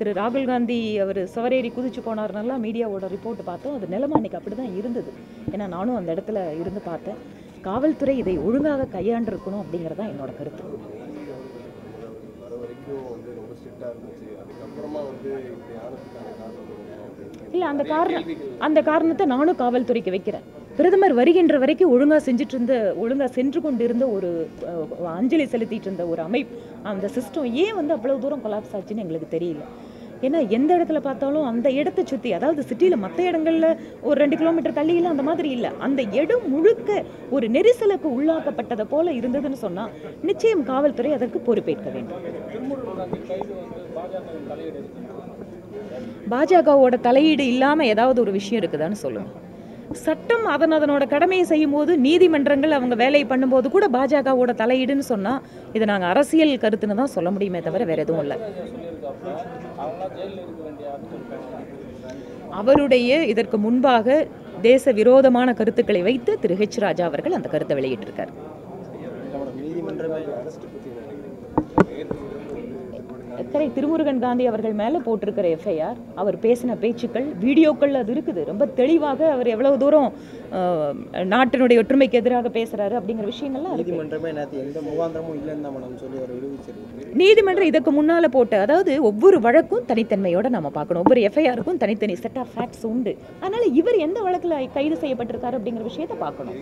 திரு ராகுல் காந்தி அவர் சுவரேறி குதிச்சு போனார்னால மீடியாவோட ரிப்போர்ட் பார்த்தோம். அது நிலமா அன்னைக்கு அப்படி தான் இருந்தது. ஏன்னா நானும் அந்த இடத்துல இருந்து பார்த்தேன். காவல்துறை இதை ஒழுங்காக கையாண்டிருக்கணும் அப்படிங்கிறது தான் என்னோட கருத்து. இல்லை அந்த காரணம் அந்த காரணத்தை நானும் காவல்துறைக்கு வைக்கிறேன். பிரதமர் வருகின்ற வரைக்கும் ஒழுங்கா செஞ்சுட்டு இருந்த ஒழுங்கா சென்று கொண்டிருந்த ஒரு அஞ்சலி செலுத்திட்டு இருந்த ஒரு அமைப்பு அந்த சிஸ்டம் ஏன் வந்து அவ்வளவு தூரம் கொலாப்ஸ் ஆச்சுன்னு எங்களுக்கு தெரியல. ஏன்னா எந்த இடத்துல பார்த்தாலும் அந்த இடத்தை சுற்றி அதாவது சிட்டியில் மற்ற இடங்கள்ல ஒரு ரெண்டு கிலோமீட்டர் தள்ளியில் அந்த மாதிரி இல்லை. அந்த இடம் முழுக்க ஒரு நெரிசலுக்கு உள்ளாக்கப்பட்டதை போல இருந்ததுன்னு சொன்னா நிச்சயம் காவல்துறை அதற்கு பொறுப்பேற்க வேண்டும். பாஜகவோட தலையீடு இல்லாம ஏதாவது ஒரு விஷயம் இருக்குதான்னு சொல்லுங்க. சட்டம் அதன் அதனோட கடமையை செய்யும் போது நீதிமன்றங்கள் அவங்க வேலையை பண்ணும்போது கூட பாஜகவோட தலையீடுன்னு சொன்னா இதை நாங்க அரசியல் கருத்துன்னு தான் சொல்ல முடியுமே தவிர வேற எதுவும் இல்லை. அவருடைய இதற்கு முன்பாக தேச விரோதமான கருத்துக்களை வைத்து திரு ஹெச் ராஜா அவர்கள் அந்த கருத்தை வெளியிட்டிருக்கார். நீதிமன்றமே அரெஸ்ட் பற்றி நினைக்கிறீங்க கரை திருமுருகன் காந்தி அவர்கள் மேலே போட்டிருக்கிற எஃப்ஐஆர் அவர் பேசின பேச்சுக்கள் வீடியோக்கள் அது இருக்குது. ரொம்ப தெளிவாக அவர் எவ்வளவு தூரம் நாட்டினுடைய ஒற்றுமைக்கு எதிராக பேசுறாரு அப்படிங்கிற விஷயங்கள்லாம் இருக்கு. நீதிமன்றமே எந்த முகாந்திரமும் இல்லைன்னு சொல்லி ஒரு விடுவிச்சிருக்கு நீதிமன்றம் இதுக்கு முன்னால போட்ட அதாவது ஒவ்வொரு வழக்கும் தனித்தன்மையோட நம்ம பார்க்கணும். ஒவ்வொரு எஃப்ஐஆருக்கும் தனித்தனி செட் ஆஃப் ஃபேக்ட்ஸ் உண்டு. அதனால இவர் எந்த வழக்குல கைது செய்யப்பட்டிருக்காரு அப்படிங்கிற விஷயத்தை பார்க்கணும்.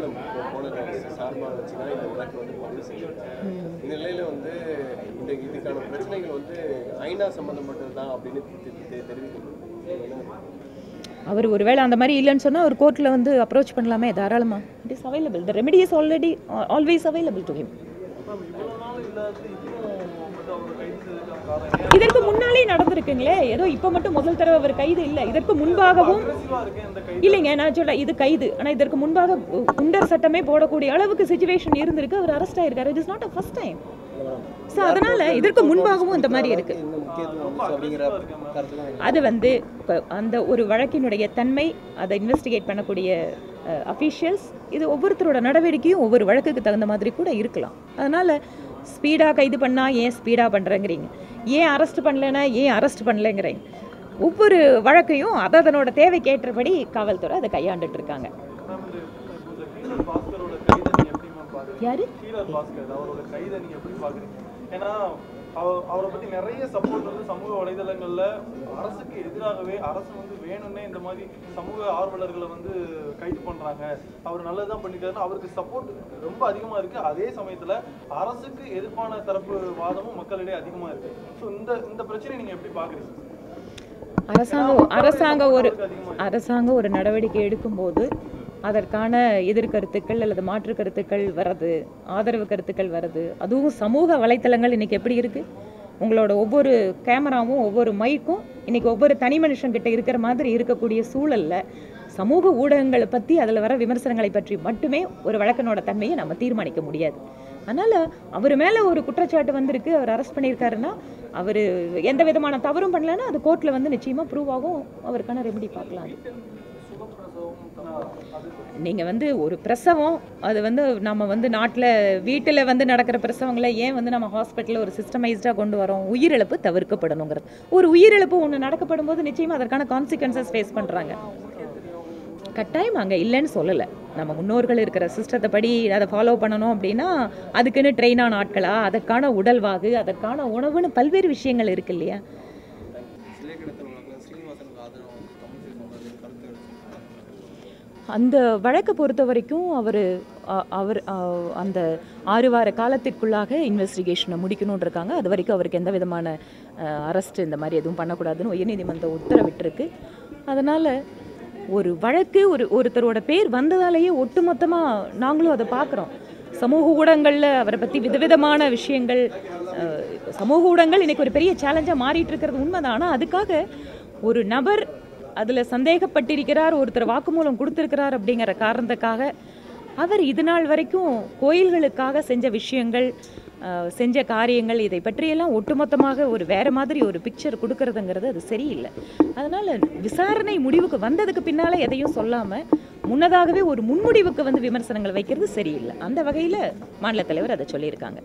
ஒரு ஊர்வலம் போனதை சார்பாக வச்சு தான் இந்த வழக்கு வந்து பதிவு செய்யப்பட்டாங்க இந்த நிலையில வந்து இந்த இதுக்கான பிரச்சனைகள் வந்து ஐநா சம்பந்தப்பட்டது தான் அப்படின்னு தெ- தெ- தெரிவிக்கப்படுது அவர் ஒருவேளை அந்த மாதிரி இல்லைன்னு சொன்னா அவர் கோர்ட்ல வந்து அப்ரோச் பண்ணலாமே தாராளமா? It is available the remedy is already always available to him இதற்கு முன்னாலே நடந்திருக்குங்களே. ஏதோ இப்ப மட்டும் முதல் தடவை அவர் கைது இல்ல. இதற்கு முன்பாகவும் இல்லைங்க நான் சொல்ல இது கைது. ஆனா இதற்கு முன்பாக குண்டர் சட்டமே போடக்கூடிய அளவுக்கு சுச்சுவேஷன் இருந்திருக்கு. அவர் அரெஸ்ட் ஆயிருக்காரு. It is not a first time so அதனால இதற்கு முன்பாகவும் இந்த மாதிரி இருக்கு. அது வந்து இப்போ அந்த ஒரு வழக்கினுடைய தன்மை அதை இன்வெஸ்டிகேட் பண்ணக்கூடிய அஃபீஷியல்ஸ் இது ஒவ்வொருத்தரோட நடவடிக்கையும் ஒவ்வொரு வழக்குக்கு தகுந்த மாதிரி கூட இருக்கலாம். அதனால ஸ்பீடாக கைது பண்ணா ஏன் ஸ்பீடாக பண்ணுறேங்கிறீங்க ஏன் அரெஸ்ட் பண்ணலைன்னா ஏன் அரெஸ்ட் பண்ணலைங்கிறீங்க ஒவ்வொரு வழக்கையும் அது அதனோட தேவைக்கு ஏற்றபடி காவல்துறை அதை கையாண்டுட்டு இருக்காங்க யாரு? அவ- அவரை பத்தி நிறைய சப்போர்ட் வந்து சமூக வலைதளங்கள்ல அரசுக்கு எதிராகவே அரசு வந்து வேணும்னே இந்த மாதிரி சமூக ஆர்வலர்களை வந்து கைது பண்றாங்க. அவர் நல்லதுதான் பண்ணிருக்காருன்னு அவருக்கு சப்போர்ட் ரொம்ப அதிகமா இருக்கு. அதே சமயத்துல அரசுக்கு எதிர்ப்பான தரப்பு வாதமும் மக்களிடையே அதிகமா இருக்கு. ஸோ இந்த இந்த பிரச்சனையை நீங்க எப்படி பாக்குறீங்க அரசாங்கம் அரசாங்கம் ஒரு அரசாங்கம் ஒரு நடவடிக்கை எடுக்கும்போது அதற்கான எதிர்கருத்துக்கள் அல்லது மாற்று கருத்துக்கள் வர்றது ஆதரவு கருத்துக்கள் வர்றது அதுவும் சமூக வலைத்தளங்கள் இன்னைக்கு எப்படி இருக்கு? உங்களோட ஒவ்வொரு கேமராவும் ஒவ்வொரு மைக்கும் இன்னைக்கு ஒவ்வொரு தனி மனுஷங்கிட்ட இருக்கிற மாதிரி இருக்கக்கூடிய சூழல்ல சமூக ஊடகங்களை பற்றி அதில் வர விமர்சனங்களை பற்றி மட்டுமே ஒரு வழக்கனோட தன்மையை நம்ம தீர்மானிக்க முடியாது. அதனால அவர் மேலே ஒரு குற்றச்சாட்டு வந்திருக்கு அவர் அரெஸ்ட் பண்ணியிருக்காருன்னா அவர் எந்த விதமான தவறும் பண்ணலன்னா அது கோர்ட்டில் வந்து நிச்சயமாக ப்ரூவ் ஆகும். அவருக்கான ரெமெடி பார்க்கலாம் நீங்கள் வந்து ஒரு பிரசவம் அது வந்து நம்ம வந்து நாட்டில் வீட்டில் வந்து நடக்கிற பிரசவங்களை ஏன் வந்து நம்ம ஹாஸ்பிட்டலில் ஒரு சிஸ்டமைஸ்டாக கொண்டு வரோம்? உயிரிழப்பு தவிர்க்கப்படணுங்கிறது ஒரு உயிரிழப்பு ஒன்று நடக்கப்படும் போது நிச்சயமாக அதற்கான கான்சிக்வன்சஸ் ஃபேஸ் பண்ணுறாங்க கட்டாயம் அங்கே இல்லைன்னு சொல்லலை. நம்ம முன்னோர்கள் இருக்கிற சிஸ்டத்தை படி அதை ஃபாலோ பண்ணணும் அப்படின்னா அதுக்குன்னு ட்ரெயினான ஆட்களா அதற்கான உடல்வாகு அதற்கான உணவுன்னு பல்வேறு விஷயங்கள் இருக்கு இல்லையா? அந்த வழக்கை பொறுத்த வரைக்கும் அவர் அவர் அந்த ஆறு வார காலத்திற்குள்ளாக இன்வெஸ்டிகேஷனை முடிக்கணும்னு இருக்காங்க அது வரைக்கும் அவருக்கு எந்த விதமான அரெஸ்ட் இந்த மாதிரி எதுவும் பண்ணக்கூடாதுன்னு உயர்நீதிமன்றம் உத்தரவிட்டிருக்கு. அதனால் ஒரு வழக்கு ஒரு ஒருத்தரோட பேர் வந்ததாலேயே ஒட்டுமொத்தமாக நாங்களும் அதை பார்க்குறோம். சமூக ஊடகங்களில் அவரை பற்றி விதவிதமான விஷயங்கள் சமூக ஊடகங்கள் இன்றைக்கி ஒரு பெரிய சேலஞ்சாக மாறிட்டு இருக்கிறது உண்மைதான். ஆனால் அதுக்காக ஒரு நபர் அதில் சந்தேகப்பட்டிருக்கிறார் ஒருத்தர் வாக்குமூலம் கொடுத்துருக்கிறார் அப்படிங்கிற காரணத்துக்காக அவர் இது நாள் வரைக்கும் கோயில்களுக்காக செஞ்ச விஷயங்கள் செஞ்ச காரியங்கள் இதை பற்றியெல்லாம் ஒட்டுமொத்தமாக ஒரு வேற மாதிரி ஒரு பிக்சர் கொடுக்கறதுங்கிறது அது சரியில்லை. அதனால விசாரணை முடிவுக்கு வந்ததுக்கு பின்னால எதையும் சொல்லாம முன்னதாகவே ஒரு முன்முடிவுக்கு வந்து விமர்சனங்கள் வைக்கிறது சரியில்லை. அந்த வகையில் மாநில தலைவர் அதை சொல்லியிருக்காங்க.